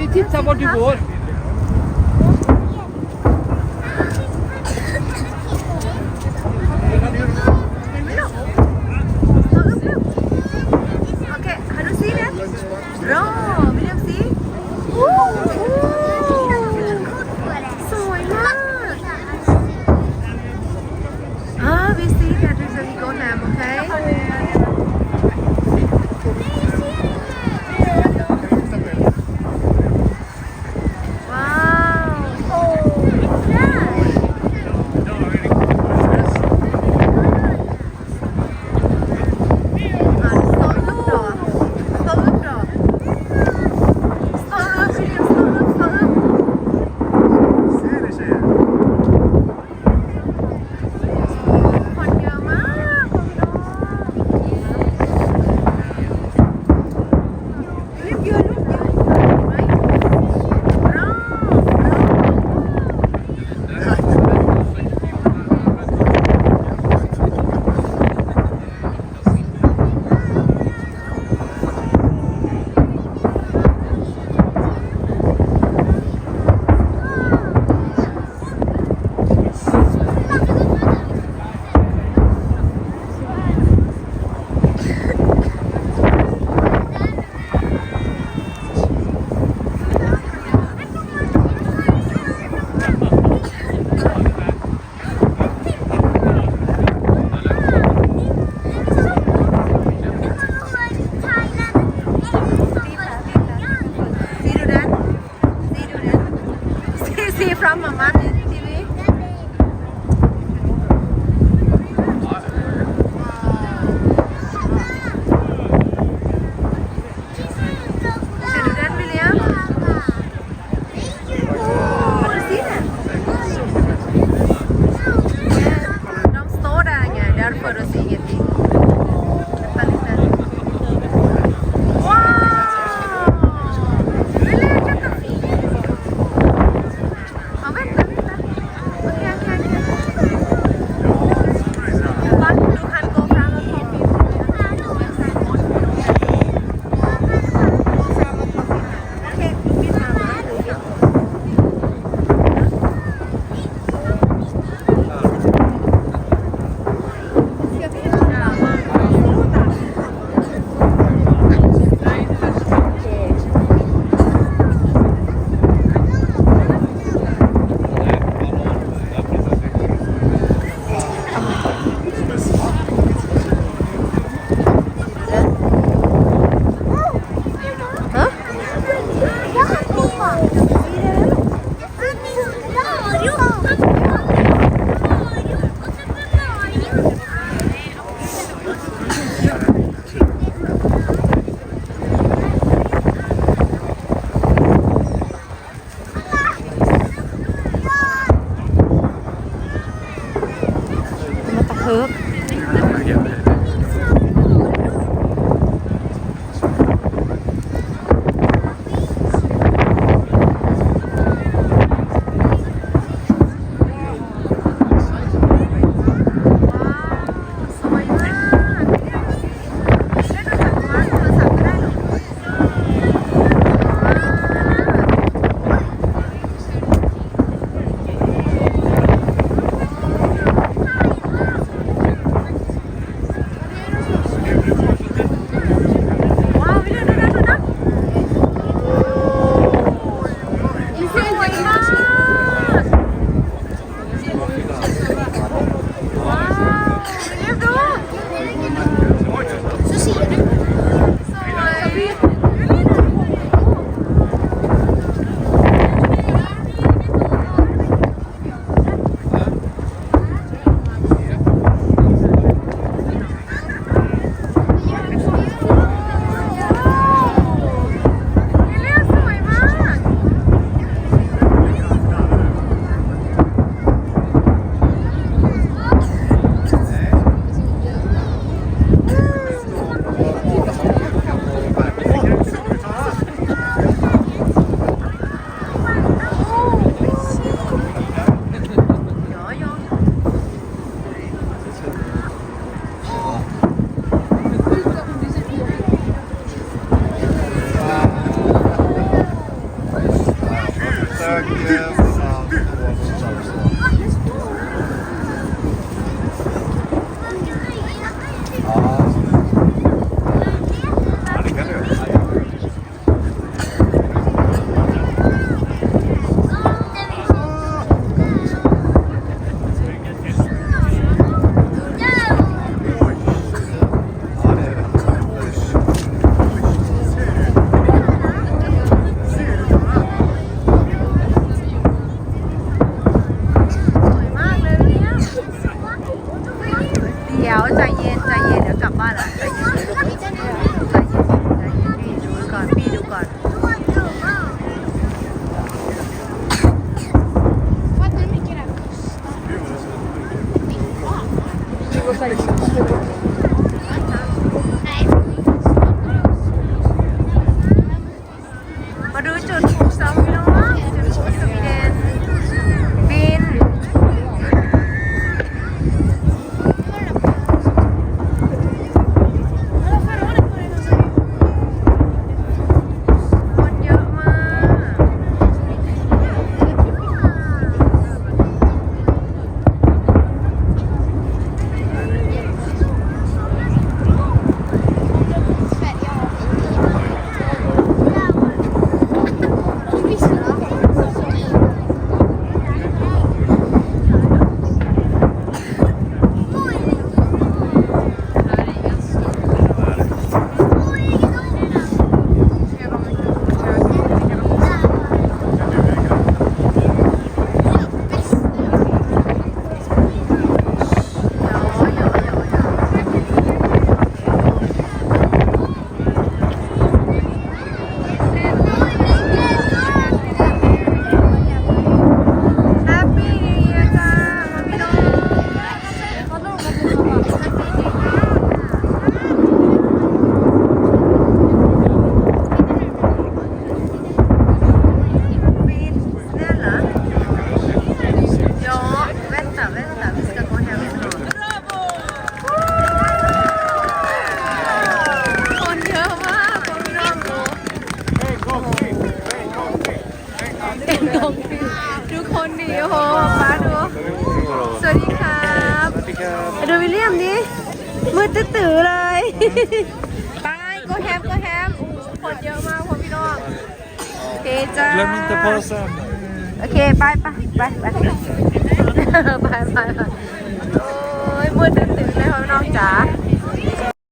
it's about the war. Yeah. มาดูจุดปลูกสวิโนจุดปลูกสวีเดนบิน คนเยอะมาก แฮปปี้นิวเยียร์จ้ามาพี่น้องบินเนี่ยเหรอ Ja, vänta, vänta. Vi ska gå hem snart. คนเยอะมากคุณพี่น้องดูเป็นกองพี่ดูคนดีโอ้โหป้าดู สวัสดีครับดูวิล เลียมนี้มืดตื้อเลย ไปก็แฮมก็แฮมโอ้โหคนเยอะมากพ่อพี่น้องโอเคจ้า Glöm inte påsen. โอเค ไปไปไปไปไปไปไปโอ้ยมืดตื้อเลยพ่อน้องจ๋า